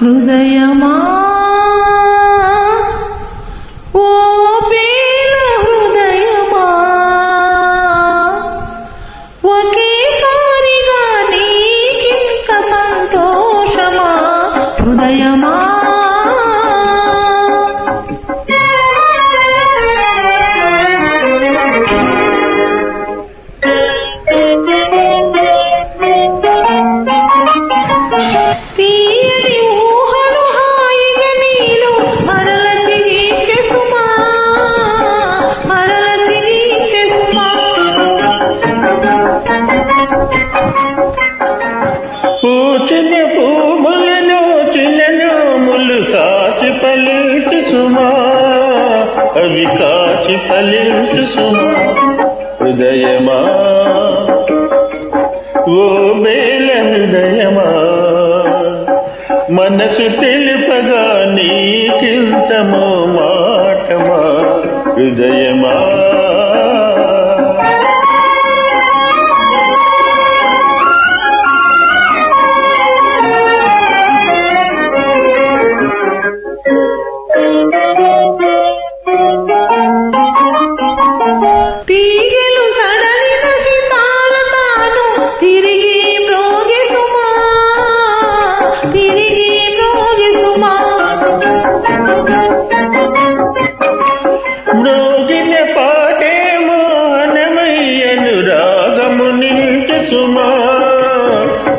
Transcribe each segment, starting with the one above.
హృదయమా కాచి సుమా అవి కాచి పలింటు సుమా హృదయమా? ఓ మేల హృదయమా మనసు తెలుపగా నీకింతమో మాటమా? హృదయమా?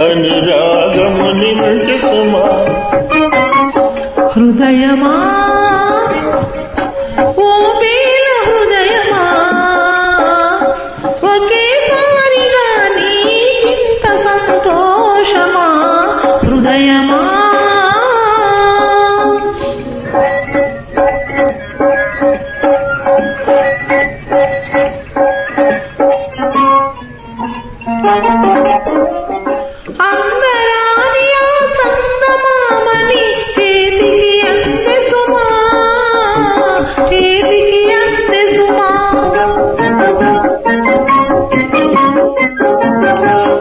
అనురాగముని నింటు సుమా. హృదయమా? ఓ పేల హృదయమా?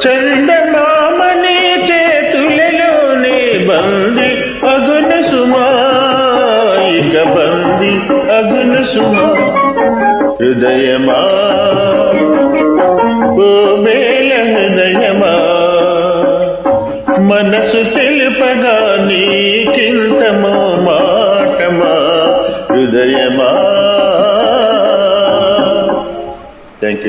చందమామని చేతులలోనే బంది అగున సుమా ఇక బంది అగున సుమా. హృదయమా ఓ మేల హృదయమా మనసు తెలుపగా నీకింతమో మాటమా. హృదయమా. Thank you